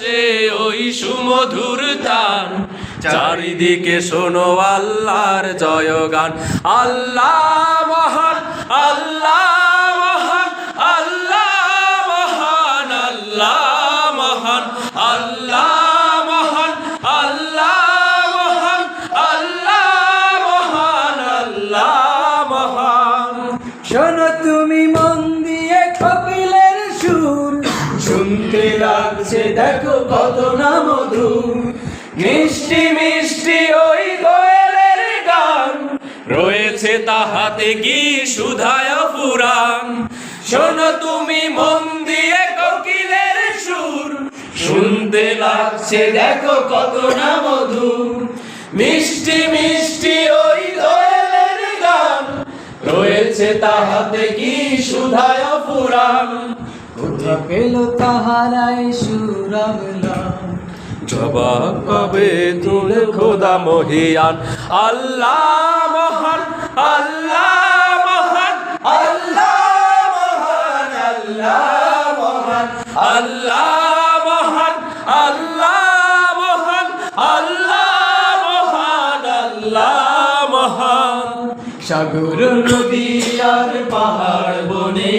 সে ওই সুমধুর তান চারিদিকে শোনো আল্লাহর জয় গান আল্লাহ মহান আল্লাহ মহান আল্লাহ মহান আল্লাহ মহান, আল্লাহ শোনো তুমি মন দিয়ে খবর লাগছে দেখো কত না মধুর। মিষ্টি মিষ্টি ওই কোয়েলের গান। রয়েছে তাহাতে কি সুধায় পুরাণ। শোনো তুমি মন দিয়ে কোকিলের সুর। শুনতে লাগছে, দেখো কত না মধুর। মিষ্টি মিষ্টি ওই কোয়েলের গান। রয়েছে তাহাতে কি সুধায় পুরাণ। কোথা পেল তাহারাই সুরামলা জবাব পাবে তুলে খোদা মহিয়ান। আল্লাহ মহান আল্লাহ মহান আল্লাহ মহান আল্লাহ মহান আল্লাহ মহান আল্লাহ মহান আল্লাহ মহান আল্লাহ মহান। সাগর নদী আর পাহাড় বনে